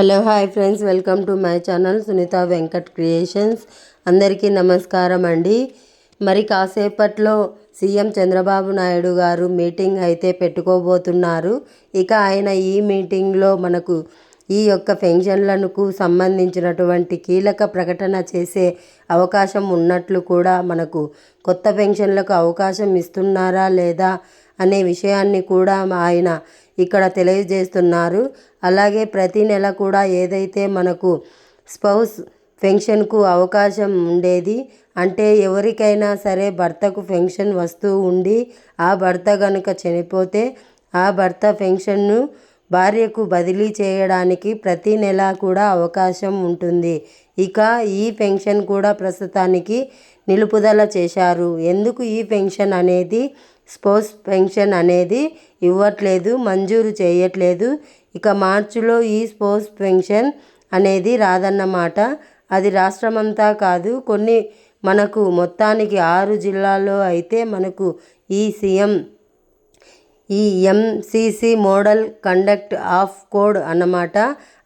Hello hi friends. Welcome to my channel Sunitha Venkat creations. అందరికీ నమస్కారం అండి. మరి కాసేపట్లో సీఎం చంద్రబాబు నాయుడు గారు మీటింగ్ అయితే పెట్టుకోబోతున్నారు. ఇక ఆయన ఈ మీటింగ్లో మనకు ఈ యొక్క పెన్షన్లకు సంబంధించినటువంటి కీలక ప్రకటన చేసే అవకాశం ఉన్నట్లు కూడా మనకు కొత్త పెన్షన్లకు అవకాశం ఇస్తున్నారా లేదా అనే విషయాన్ని కూడా ఆయన ఇక్కడ తెలియజేస్తున్నారు. అలాగే ప్రతి నెల కూడా ఏదైతే మనకు స్పౌస్ పెన్షన్కు అవకాశం ఉండేది అంటే ఎవరికైనా సరే భర్తకు పెన్షన్ వస్తూ ఉండి ఆ భర్త కనుక చనిపోతే ఆ భర్త పెన్షన్ను భార్యకు బదిలీ చేయడానికి ప్రతి నెల కూడా అవకాశం ఉంటుంది. ఇక ఈ పెన్షన్ కూడా ప్రస్తుతానికి నిలుపుదల చేశారు. ఎందుకు ఈ పెన్షన్ అనేది స్పోర్ట్స్ పెన్షన్ అనేది ఇవ్వట్లేదు మంజూరు చేయట్లేదు. ఇక మార్చిలో ఈ స్పోర్ట్స్ పెన్షన్ అనేది రాదన్నమాట. అది రాష్ట్రమంతా కాదు కొన్ని మనకు మొత్తానికి ఆరు జిల్లాల్లో అయితే మనకు ఈ సీఎం ఈ MCC model conduct of code అన్నమాట.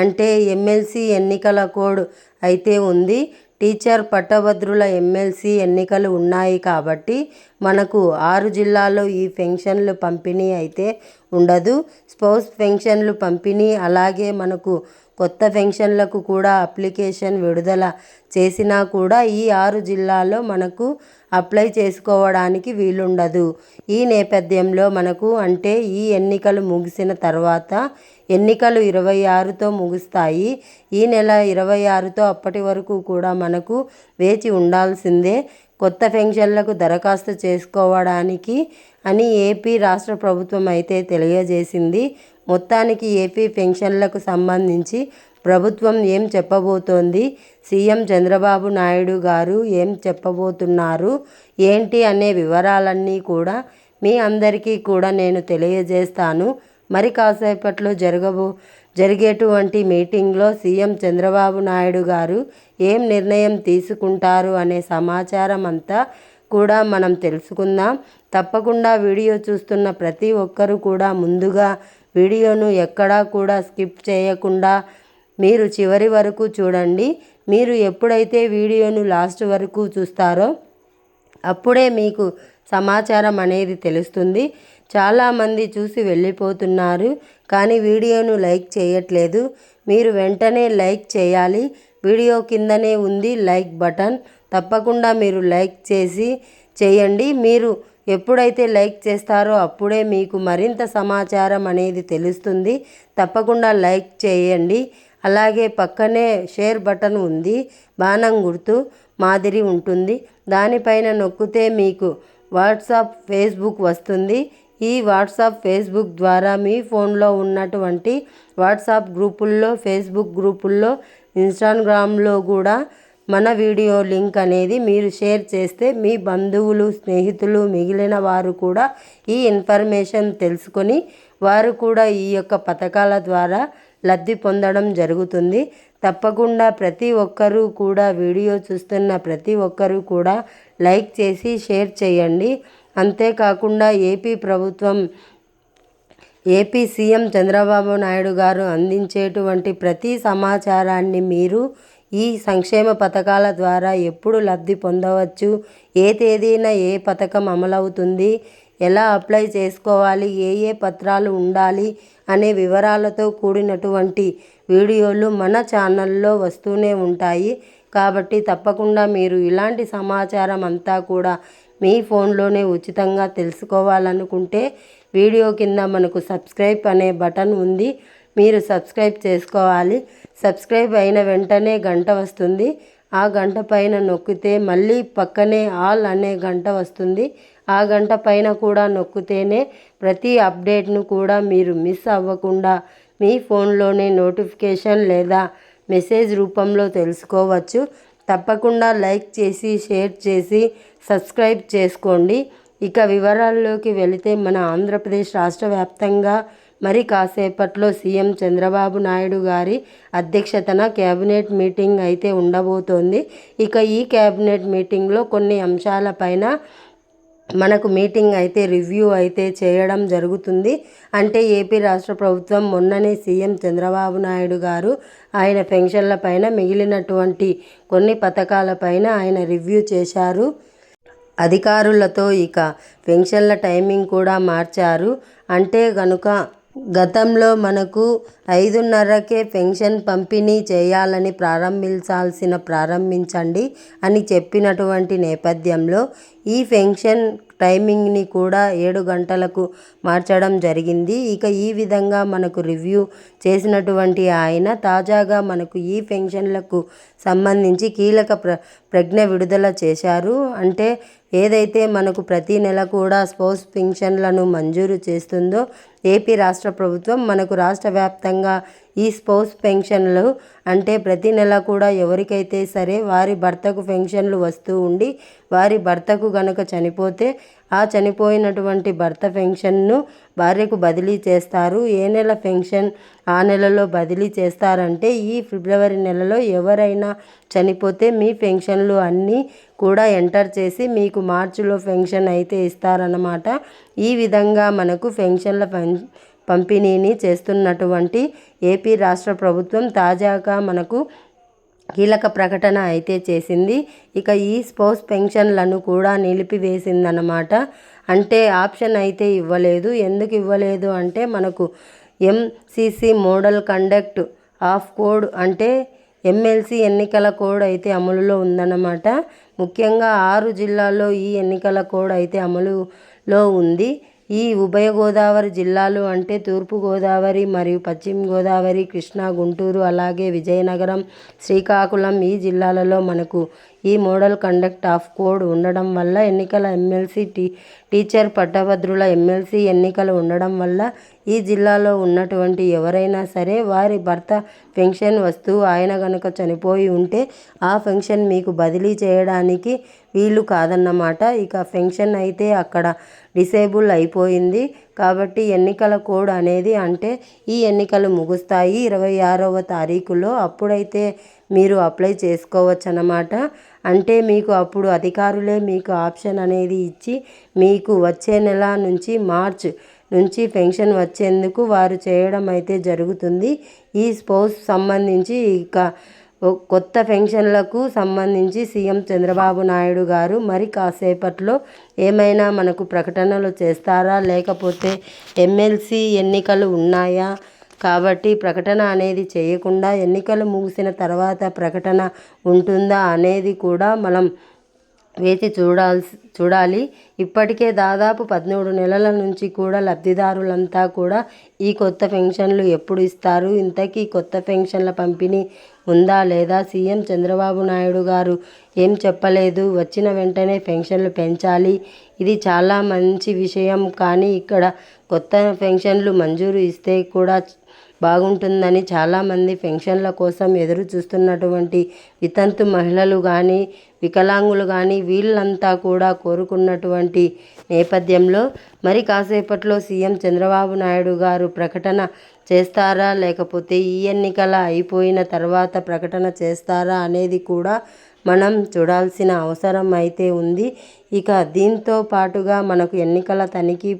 అంటే ఎమ్మెల్సీ ఎన్నికల కోడ్ అయితే ఉంది. టీచర్ పట్టభద్రుల ఎమ్మెల్సీ ఎన్నికలు ఉన్నాయి కాబట్టి మనకు ఆరు జిల్లాల్లో ఈ పెన్షన్లు పంపిణీ అయితే ఉండదు. స్పౌస్ పెన్షన్లు పంపిణీ అలాగే మనకు కొత్త పెన్షన్లకు కూడా అప్లికేషన్ విడుదల చేసినా కూడా ఈ ఆరు జిల్లాల్లో మనకు అప్లై చేసుకోవడానికి వీలుండదు. ఈ నేపథ్యంలో మనకు అంటే ఈ ఎన్నికలు ముగిసిన తర్వాత ఎన్నికలు ఇరవై ఆరుతో ముగుస్తాయి. ఈ నెల ఇరవై ఆరుతో అప్పటి వరకు కూడా మనకు వేచి ఉండాల్సిందే. కొత్త పెన్షన్లకు దరఖాస్తు చేసుకోవడానికి అని ఏపీ రాష్ట్ర ప్రభుత్వం అయితే తెలియజేసింది. మొత్తానికి ఏపీ పెన్షన్లకు సంబంధించి ప్రభుత్వం ఏం చెప్పబోతోంది? సీఎం చంద్రబాబు నాయుడు గారు ఏం చెప్పబోతున్నారు? ఏంటి అనే వివరాలన్నీ కూడా మీ అందరికీ కూడా నేను తెలియజేస్తాను. మరి కాసేపట్లో జరగబో జరిగేటువంటి మీటింగ్లో సీఎం చంద్రబాబు నాయుడు గారు ఏం నిర్ణయం తీసుకుంటారు అనే సమాచారం అంతా కూడా మనం తెలుసుకుందాం. తప్పకుండా వీడియో చూస్తున్న ప్రతి ఒక్కరూ కూడా ముందుగా వీడియోను ఎక్కడా కూడా స్కిప్ చేయకుండా మీరు చివరి వరకు చూడండి. మీరు ఎప్పుడైతే వీడియోను లాస్ట్ వరకు చూస్తారో అప్పుడే మీకు సమాచారం అనేది తెలుస్తుంది. చాలామంది చూసి వెళ్ళిపోతున్నారు కానీ వీడియోను లైక్ చేయట్లేదు. మీరు వెంటనే లైక్ చేయాలి. వీడియో కిందనే ఉంది లైక్ బటన్. తప్పకుండా మీరు లైక్ చేసి చేయండి. మీరు ఎప్పుడైతే లైక్ చేస్తారో అప్పుడే మీకు మరింత సమాచారం అనేది తెలుస్తుంది. తప్పకుండా లైక్ చేయండి. అలాగే పక్కనే షేర్ బటన్ ఉంది బాణం గుర్తు మాదిరి ఉంటుంది. దానిపైన నొక్కితే మీకు వాట్సాప్ ఫేస్బుక్ వస్తుంది. ఈ వాట్సాప్ ఫేస్బుక్ ద్వారా మీ ఫోన్లో ఉన్నటువంటి వాట్సాప్ గ్రూపుల్లో ఫేస్బుక్ గ్రూపుల్లో ఇన్స్టాగ్రామ్లో కూడా మన వీడియో లింక్ అనేది మీరు షేర్ చేస్తే మీ బంధువులు స్నేహితులు మిగిలిన వారు కూడా ఈ ఇన్ఫర్మేషన్ తెలుసుకొని వారు కూడా ఈ యొక్క పథకాల ద్వారా లబ్ధి పొందడం జరుగుతుంది. తప్పకుండా ప్రతి ఒక్కరూ కూడా వీడియో చూస్తున్న ప్రతి ఒక్కరూ కూడా లైక్ చేసి షేర్ చేయండి. అంతేకాకుండా ఏపీ ప్రభుత్వం ఏపీ సీఎం చంద్రబాబు నాయుడు గారు అందించేటువంటి ప్రతి సమాచారాన్ని మీరు ఈ సంక్షేమ పథకాల ద్వారా ఎప్పుడు లబ్ధి పొందవచ్చు? ఏ తేదీన ఏ పథకం అమలవుతుంది? ఎలా అప్లై చేసుకోవాలి? ఏ ఏ పత్రాలు ఉండాలి? అనే వివరాలతో కూడినటువంటి వీడియోలు మన ఛానల్లో వస్తూనే ఉంటాయి. కాబట్టి తప్పకుండా మీరు ఇలాంటి సమాచారం అంతా కూడా మీ ఫోన్లోనే ఉచితంగా తెలుసుకోవాలనుకుంటే వీడియో కింద మనకు సబ్స్క్రైబ్ అనే బటన్ ఉంది. మీరు సబ్స్క్రైబ్ చేసుకోవాలి. సబ్స్క్రైబ్ అయిన వెంటనే గంట వస్తుంది. ఆ గంట పైన నొక్కితే మళ్ళీ పక్కనే ఆల్ అనే గంట వస్తుంది. ఆ గంట పైన కూడా నొక్కితేనే ప్రతి అప్డేట్ను కూడా మీరు మిస్ అవ్వకుండా మీ ఫోన్లోనే నోటిఫికేషన్ లేదా మెసేజ్ రూపంలో తెలుసుకోవచ్చు. తప్పకుండా లైక్ చేసి షేర్ చేసి సబ్స్క్రైబ్ చేసుకోండి. ఇక వివరాల్లోకి వెళితే మన ఆంధ్రప్రదేశ్ రాష్ట్ర వ్యాప్తంగా మరి కాసేపట్లో సీఎం చంద్రబాబు నాయుడు గారి అధ్యక్షతన కేబినెట్ మీటింగ్ అయితే ఉండబోతోంది. ఇక ఈ కేబినెట్ మీటింగ్లో కొన్ని అంశాలపైన మనకు మీటింగ్ అయితే రివ్యూ అయితే చేయడం జరుగుతుంది. అంటే ఏపీ రాష్ట్ర ప్రభుత్వం మొన్ననే సీఎం చంద్రబాబు నాయుడు గారు ఆయన పెన్షన్ల పైన మిగిలినటువంటి కొన్ని పథకాలపైన ఆయన రివ్యూ చేశారు. అధికారులతో ఇక పెన్షన్ల టైమింగ్ కూడా మార్చారు. అంటే కనుక గతంలో మనకు ఐదున్నరకే పెన్షన్ పంపిణీ చేయాలని ప్రారంభించాల్సిన ప్రారంభించండి అని చెప్పినటువంటి నేపథ్యంలో ఈ పెన్షన్ టైమింగ్ని కూడా ఏడు గంటలకు మార్చడం జరిగింది. ఇక ఈ విధంగా మనకు రివ్యూ చేసినటువంటి ఆయన తాజాగా మనకు ఈ పెన్షన్లకు సంబంధించి కీలక ప్ర ప్రజ్ఞ విడుదల చేశారు. అంటే ఏదైతే మనకు ప్రతి నెల కూడా స్పౌస్ పెన్షన్లను మంజూరు చేస్తుందో ఏపీ రాష్ట్ర ప్రభుత్వం మనకు రాష్ట్ర వ్యాప్తంగా ఈ స్పౌస్ పెన్షన్లు అంటే ప్రతి నెల కూడా ఎవరికైతే సరే వారి భర్తకు పెన్షన్లు వస్తూ ఉండి వారి భర్తకు గనుక చనిపోతే ఆ చనిపోయినటువంటి భర్త పెన్షన్ను భార్యకు బదిలీ చేస్తారు. ఏ నెల పెన్షన్ ఆ నెలలో బదిలీ చేస్తారంటే ఈ ఫిబ్రవరి నెలలో ఎవరైనా చనిపోతే మీ పెన్షన్లు అన్నీ కూడా ఎంటర్ చేసి మీకు మార్చిలో పెన్షన్ అయితే ఇస్తారన్నమాట. ఈ విధంగా మనకు పెన్షన్ల పం పంపిణీని చేస్తున్నటువంటి ఏపీ రాష్ట్ర ప్రభుత్వం తాజాగా మనకు కీలక ప్రకటన అయితే చేసింది. ఇక ఈ స్పోర్ట్స్ పెన్షన్లను కూడా నిలిపివేసిందనమాట అంటే ఆప్షన్ అయితే ఇవ్వలేదు. ఎందుకు ఇవ్వలేదు అంటే మనకు MCC model conduct of code అంటే ఎమ్మెల్సీ ఎన్నికల కోడ్ అయితే అమలులో ఉందన్నమాట. ముఖ్యంగా ఆరు జిల్లాల్లో ఈ ఎన్నికల కోడ్ అయితే అమలులో ఉంది. ఈ ఉభయ గోదావరి జిల్లాలు అంటే తూర్పుగోదావరి మరియు పశ్చిమ గోదావరి కృష్ణా గుంటూరు అలాగే విజయనగరం శ్రీకాకుళం ఈ జిల్లాలలో మనకు ఈ మోడల్ కండక్ట్ ఆఫ్ కోడ్ ఉండడం వల్ల ఎన్నికల ఎమ్మెల్సీ టీ టీచర్ పట్టభద్రుల ఎమ్మెల్సీ ఎన్నికలు ఉండడం వల్ల ఈ జిల్లాలో ఉన్నటువంటి ఎవరైనా సరే వారి భర్త పెన్షన్ వస్తువు ఆయన కనుక చనిపోయి ఉంటే ఆ పెన్షన్ మీకు బదిలీ చేయడానికి వీలు కాదన్నమాట. ఇక పెన్షన్ అయితే అక్కడ డిసేబుల్ అయిపోయింది. కాబట్టి ఎన్నికల కోడ్ అనేది అంటే ఈ ఎన్నికలు ముగుస్తాయి. ఇరవై ఆరవ తారీఖులో అప్పుడైతే మీరు అప్లై చేసుకోవచ్చు అన్నమాట అంటే మీకు అప్పుడు అధికారులే మీకు ఆప్షన్ అనేది ఇచ్చి మీకు వచ్చే నెల నుంచి మార్చ్ నుంచి పెన్షన్ వచ్చేందుకు వారు చేయడం అయితే జరుగుతుంది. ఈ స్పోర్ట్స్ సంబంధించి ఇక కొత్త పెన్షన్లకు సంబంధించి సీఎం చంద్రబాబు నాయుడు గారు మరి కాసేపట్లో ఏమైనా మనకు ప్రకటనలు చేస్తారా? లేకపోతే ఎమ్మెల్సీ ఎన్నికలు ఉన్నాయా? కాబట్టి ప్రకటన అనేది చేయకుండా ఎన్నికలు ముగిసిన తర్వాత ప్రకటన ఉంటుందా అనేది కూడా మనం వేచి చూడాల్సి చూడాలి. ఇప్పటికే దాదాపు పదమూడు నెలల నుంచి కూడా లబ్ధిదారులంతా కూడా ఈ కొత్త పెన్షన్లు ఎప్పుడు ఇస్తారు? ఇంతకీ కొత్త పెన్షన్ల పంపిణీ ఉందా లేదా? సీఎం చంద్రబాబు నాయుడు గారు ఏం చెప్పలేదు? వచ్చిన వెంటనే పెన్షన్లు పెంచాలి. ఇది చాలా మంచి విషయం. కానీ ఇక్కడ కొత్త పెన్షన్లు మంజూరు ఇస్తే కూడా బాగుంటుందని చాలామంది పెన్షన్ల కోసం ఎదురు చూస్తున్నటువంటి వితంతు మహిళలు కానీ వికలాంగులు కానీ వీళ్ళంతా కూడా కోరుకున్నటువంటి నేపథ్యంలో మరి కాసేపట్లో సీఎం చంద్రబాబు నాయుడు గారు ప్రకటన చేస్తారా? లేకపోతే ఈ ఎన్నికల అయిపోయిన తర్వాత ప్రకటన చేస్తారా అనేది కూడా మనం చూడాల్సిన అవసరం అయితే ఉంది. ఇక దీంతో పాటుగా మనకు ఎన్నికల తనిఖీ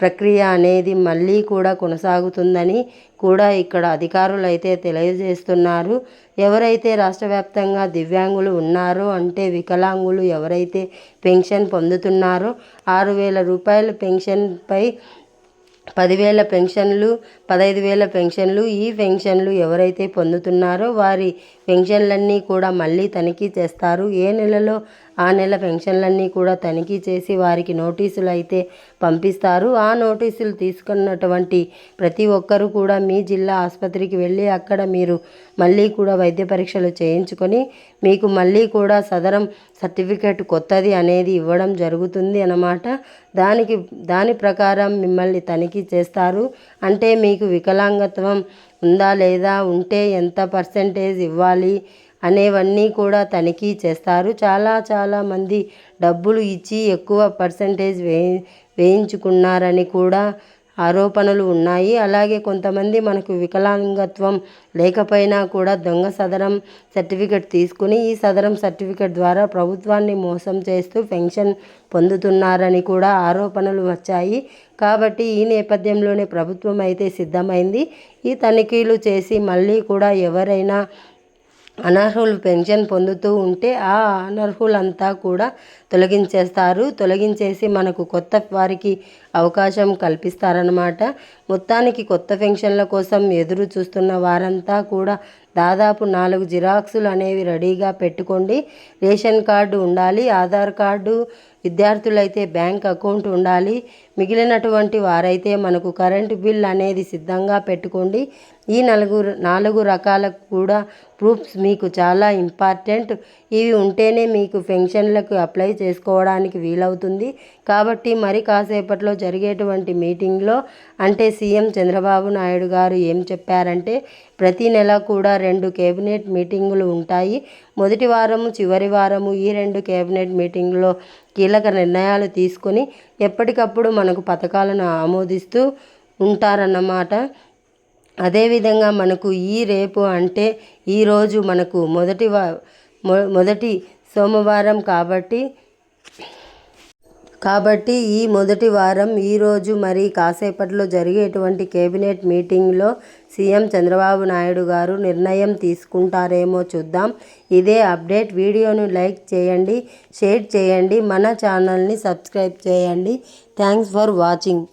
ప్రక్రియ అనేది మళ్ళీ కూడా కొనసాగుతుందని కూడా ఇక్కడ అధికారులు అయితే తెలియజేస్తున్నారు. ఎవరైతే రాష్ట్ర వ్యాప్తంగా దివ్యాంగులు ఉన్నారో అంటే వికలాంగులు ఎవరైతే పెన్షన్ పొందుతున్నారో ఆరు వేల రూపాయల పెన్షన్పై పదివేల పెన్షన్లు పదహైదు వేల పెన్షన్లు. ఈ పెన్షన్లు ఎవరైతే పొందుతున్నారో వారి పెన్షన్లన్నీ కూడా మళ్ళీ తనిఖీ చేస్తారు. ఏ నెలలో ఆ నెల పెన్షన్లన్నీ కూడా తనిఖీ చేసి వారికి నోటీసులు అయితే పంపిస్తారు. ఆ నోటీసులు తీసుకున్నటువంటి ప్రతి ఒక్కరూ కూడా మీ జిల్లా ఆసుపత్రికి వెళ్ళి అక్కడ మీరు మళ్ళీ కూడా వైద్య పరీక్షలు చేయించుకొని మీకు మళ్ళీ కూడా సదరం సర్టిఫికేట్ కొత్తది అనేది ఇవ్వడం జరుగుతుంది అన్నమాట. దానికి దాని ప్రకారం మిమ్మల్ని తనిఖీ చేస్తారు. అంటే మీకు వికలాంగత్వం ఉందా లేదా? ఉంటే ఎంత పర్సంటేజ్ ఇవ్వాలి? అనేవన్నీ కూడా తనిఖీ చేస్తారు. చాలా చాలా మంది డబ్బులు ఇచ్చి ఎక్కువ పర్సంటేజ్ వే వేయించుకున్నారని కూడా ఆరోపణలు ఉన్నాయి. అలాగే కొంతమంది మనకు వికలాంగత్వం లేకపోయినా కూడా దొంగ సదరం సర్టిఫికెట్ తీసుకుని ఈ సదరం సర్టిఫికెట్ ద్వారా ప్రభుత్వాన్ని మోసం చేస్తూ పెన్షన్ పొందుతున్నారని కూడా ఆరోపణలు వచ్చాయి. కాబట్టి ఈ నేపథ్యంలోనే ప్రభుత్వం అయితే సిద్ధమైంది. ఈ తనిఖీలు చేసి మళ్ళీ కూడా ఎవరైనా అనర్హులు పెన్షన్ పొందుతూ ఉంటే ఆ అనర్హులంతా కూడా తొలగించేస్తారు. తొలగించేసి మనకు కొత్త వారికి అవకాశం కల్పిస్తారన్నమాట. మొత్తానికి కొత్త పెన్షన్ల కోసం ఎదురు చూస్తున్న వారంతా కూడా దాదాపు నాలుగు జిరాక్సులు అనేవి రెడీగా పెట్టుకోండి. రేషన్ కార్డు ఉండాలి ఆధార్ కార్డు విద్యార్థులైతే బ్యాంక్ అకౌంట్ ఉండాలి. మిగిలినటువంటి వారైతే మనకు కరెంటు బిల్ అనేది సిద్ధంగా పెట్టుకోండి. ఈ నలుగురు నాలుగు రకాలకు కూడా ప్రూఫ్స్ మీకు చాలా ఇంపార్టెంట్. ఇవి ఉంటేనే మీకు పెన్షన్లకు అప్లై చేసుకోవడానికి వీలవుతుంది. కాబట్టి మరి కాసేపట్లో జరిగేటువంటి మీటింగ్లో అంటే సీఎం చంద్రబాబు నాయుడు గారు ఏం చెప్పారంటే ప్రతి నెల కూడా రెండు కేబినెట్ మీటింగులు ఉంటాయి. మొదటి వారము చివరి వారము ఈ రెండు కేబినెట్ మీటింగ్లో కీలక నిర్ణయాలు తీసుకొని ఎప్పటికప్పుడు మనకు పథకాలను ఆమోదిస్తూ ఉంటారన్నమాట. అదేవిధంగా మనకు ఈ రేపు అంటే ఈరోజు మనకు మొదటి వా మొదటి సోమవారం కాబట్టి కాబట్టి ఈ మొదటి వారం ఈరోజు మరి కాసేపట్లో జరిగేటువంటి కేబినెట్ మీటింగ్లో సీఎం చంద్రబాబు నాయుడు గారు నిర్ణయం తీసుకుంటారేమో చూద్దాం. ఇదే అప్డేట్. వీడియోను లైక్ చేయండి షేర్ చేయండి మన ఛానల్ని సబ్స్క్రైబ్ చేయండి. Thanks for watching.